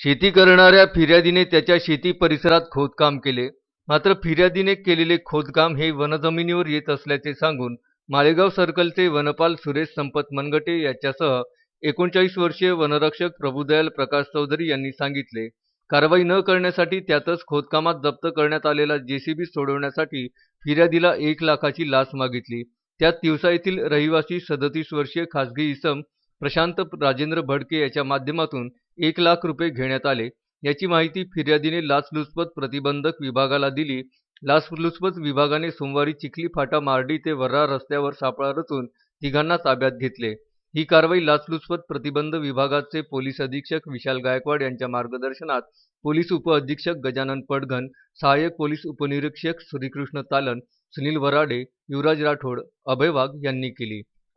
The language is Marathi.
शेती करणाऱ्या फिर्यादीने त्याच्या शेती परिसरात खोदकाम केले. मात्र फिर्यादीने केलेले खोदकाम हे वनजमिनीवर येत असल्याचे सांगून माळेगाव सर्कलचे वनपाल सुरेश संपत मनगटे याच्यासह एकोणचाळीस वर्षीय वनरक्षक प्रभुदयाल प्रकाश चौधरी यांनी सांगितले. कारवाई न करण्यासाठी त्यातच खोदकामात जप्त करण्यात आलेला जेसीबी सोडवण्यासाठी फिर्यादीला एक लाखाची लाच मागितली. त्यात तिवसा येथील रहिवासी सदतीस वर्षीय खासगी इसम प्रशांत राजेंद्र भडके याच्या माध्यमातून एक लाख रुपये घेण्यात आले. याची माहिती फिर्यादीने लाचलुचपत प्रतिबंधक विभागाला दिली. लाचलुचपत विभागाने सोमवारी चिखली फाटा मार्डी ते वर्रा रस्त्यावर सापळा रचून तिघांना ताब्यात घेतले. ही कारवाई लाचलुचपत प्रतिबंध विभागाचे पोलीस अधीक्षक विशाल गायकवाड यांच्या मार्गदर्शनात पोलीस उपअधीक्षक गजानन पडघन सहाय्यक पोलीस उपनिरीक्षक श्रीकृष्ण तालन सुनील वराडे युवराज राठोड अभय वाघ यांनी केली.